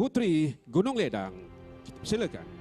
Putri Gunung Ledang. Silakan.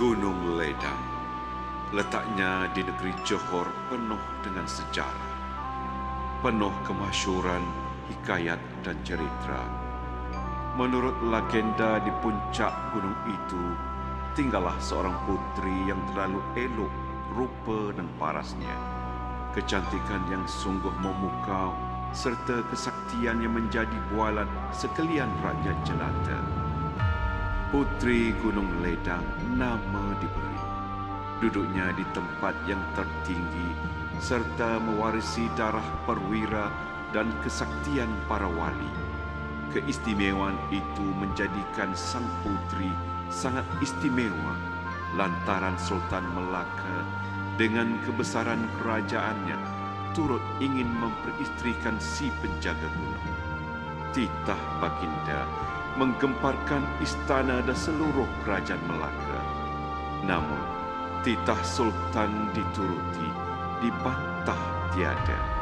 Gunung Ledang letaknya di negeri Johor penuh dengan sejarah, penuh kemasyuran, hikayat dan cerita. Menurut legenda di puncak gunung itu, tinggallah seorang putri yang terlalu elok rupa dan parasnya. Kecantikan yang sungguh memukau serta kesaktian yang menjadi bualan sekalian rakyat jelata. Putri Gunung Ledang nama diberi. Duduknya di tempat yang tertinggi serta mewarisi darah perwira dan kesaktian para wali. Keistimewaan itu menjadikan sang putri sangat istimewa lantaran Sultan Melaka dengan kebesaran kerajaannya turut ingin memperistrikan si penjaga gunung. Titah Baginda menggemparkan istana dan seluruh kerajaan Melaka. Namun, titah Sultan dituruti, dibantah tiada.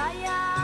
saya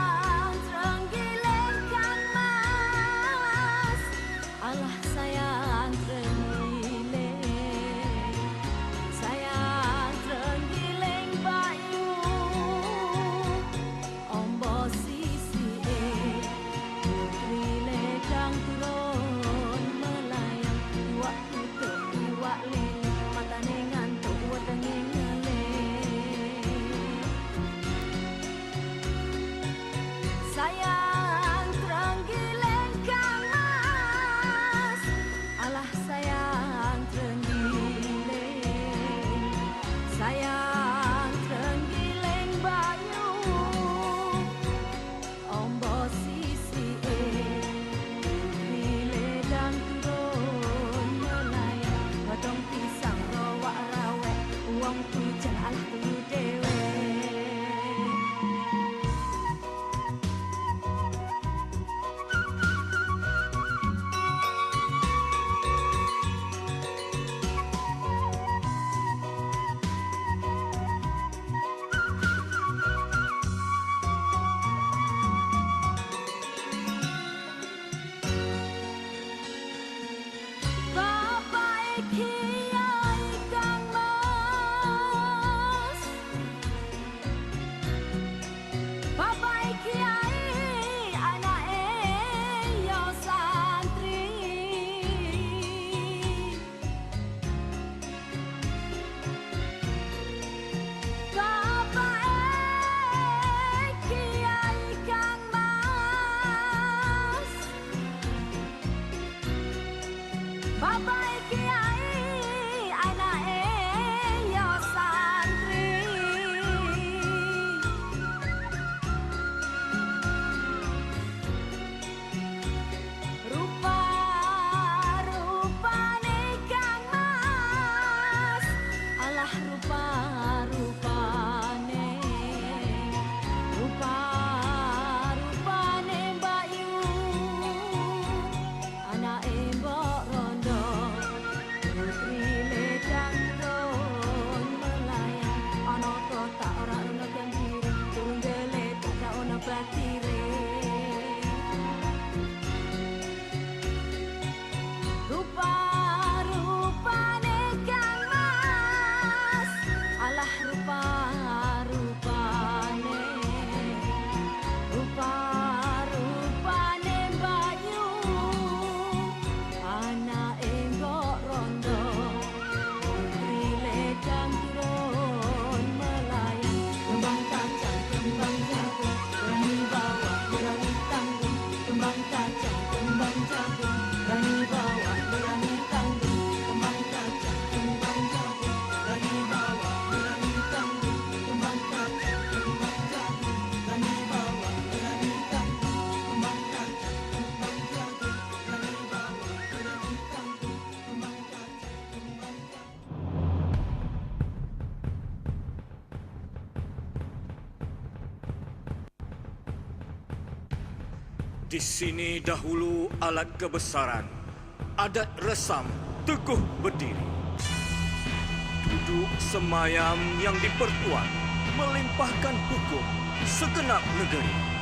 Di sini dahulu alat kebesaran, adat resam teguh berdiri. Duduk semayam yang dipertuan, melimpahkan hukum segenap negeri.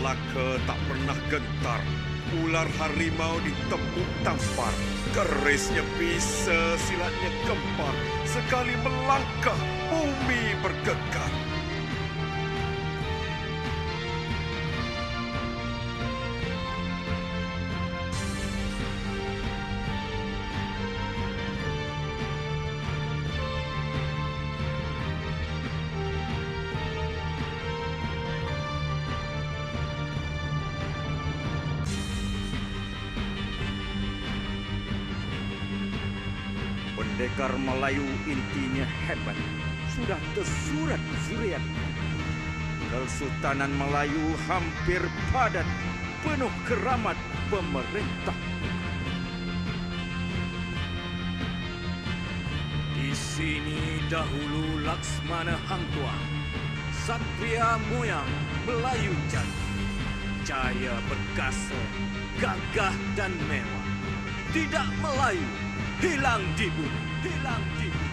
Melaka tak pernah gentar. Ular harimau ditepuk tampar. Kerisnya bisa, silatnya gempar. Sekali melangkah, bumi bergegar. Pendekar Melayu intinya hebat. Sudah tersurat zuriat. Kesultanan Melayu hampir padat. Penuh keramat pemerintah. Di sini dahulu Laksmana Hang Tuah. Satria Moyang Melayu Jati. Jaya perkasa, gagah dan mewah. Tidak Melayu, hilang di bumi, hilang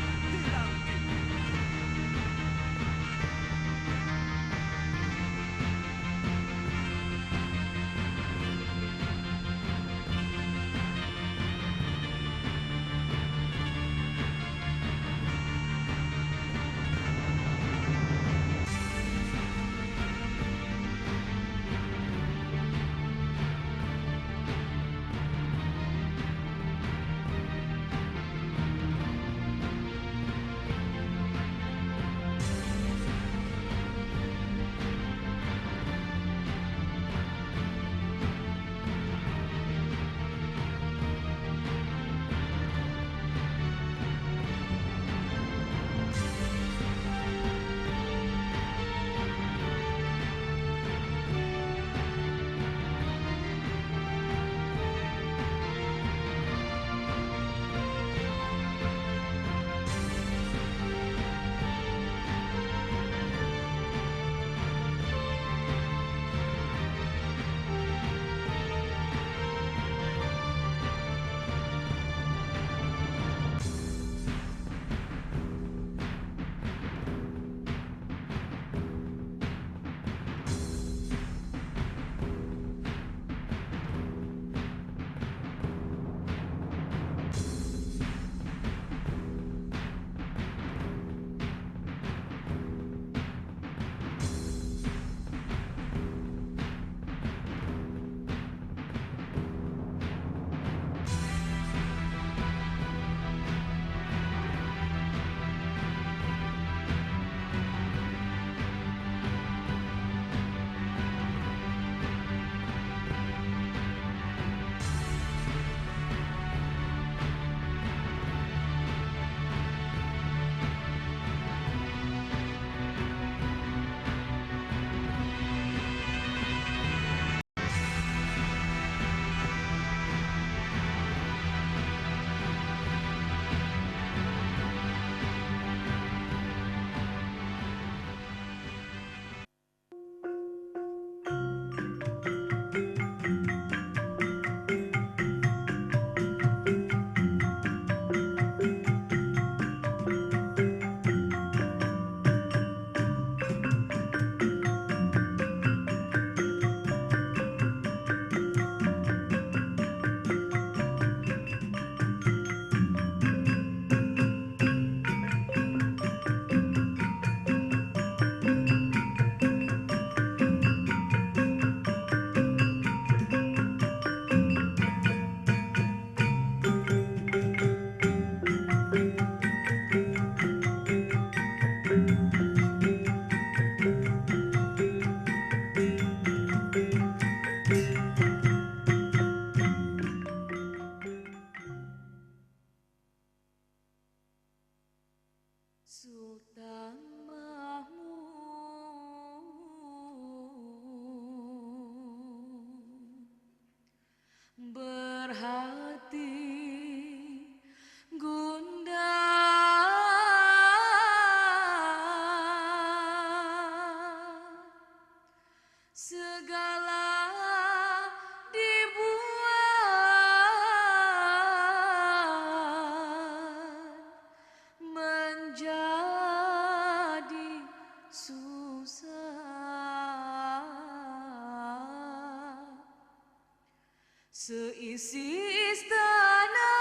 seisi istana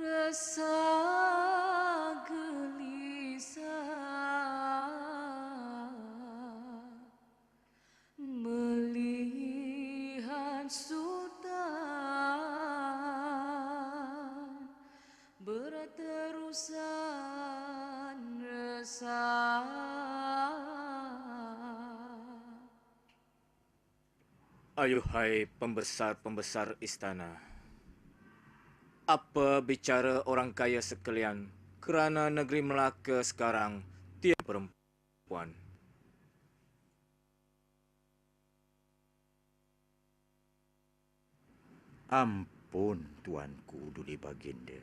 resah gelisah. Melihat sultan. Berterusan resah Ayuhai pembesar-pembesar istana. Apa bicara orang kaya sekalian kerana negeri Melaka sekarang tiada perempuan. Ampun tuanku Duli Baginda.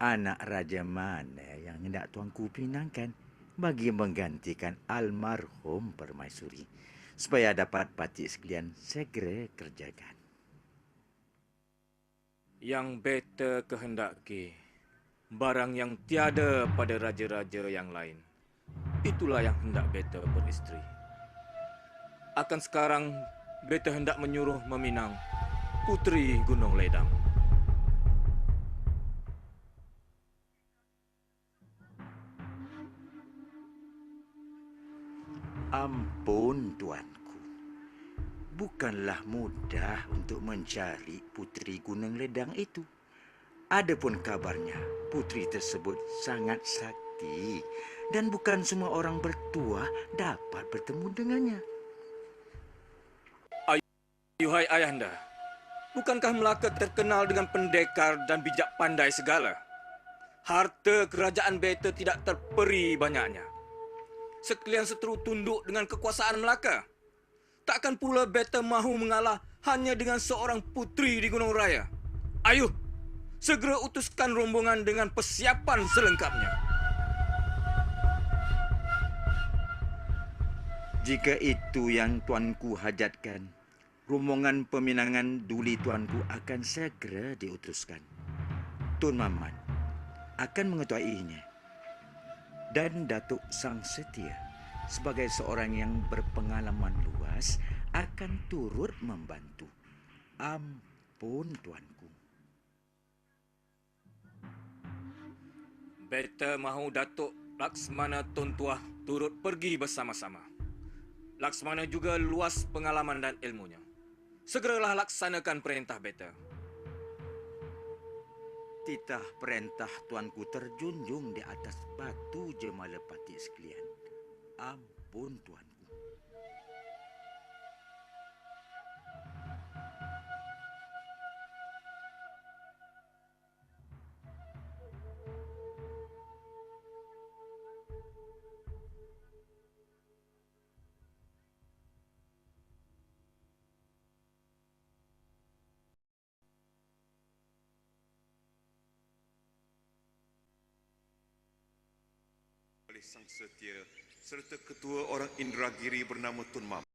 anak raja mana yang hendak tuanku pinangkan bagi menggantikan almarhum Permaisuri supaya dapat patik sekalian segera kerjakan. Yang beta kehendaki barang yang tiada pada raja-raja yang lain. Itulah yang hendak beta beristeri. Akan sekarang beta hendak menyuruh meminang Puteri Gunung Ledang. Bukanlah mudah untuk mencari puteri Gunung Ledang itu. Adapun kabarnya, puteri tersebut sangat sakti dan bukan semua orang bertuah dapat bertemu dengannya. Yuhai Ayahanda, bukankah Melaka terkenal dengan pendekar dan bijak pandai segala? Harta kerajaan beta tidak terperi banyaknya. Sekalian seteru tunduk dengan kekuasaan Melaka. Takkan pula beta mahu mengalah hanya dengan seorang putri di Gunung Raya. Ayuh, segera utuskan rombongan dengan persiapan selengkapnya. Jika itu yang tuanku hajatkan, rombongan peminangan duli tuanku akan segera diutuskan. Tun Maman akan mengetahuinya. Dan Datuk Sang Setia sebagai seorang yang berpengalaman luas akan turut membantu. Ampun tuanku. Beta mahu Datuk Laksmana Tun Tuah turut pergi bersama-sama. Laksmana juga luas pengalaman dan ilmunya. Segeralah laksanakan perintah beta. Titah perintah tuanku terjunjung di atas batu jemala patik sekalian. Ampun tuanku. Oleh Sang Setia serta ketua orang Indragiri bernama Tun Mam.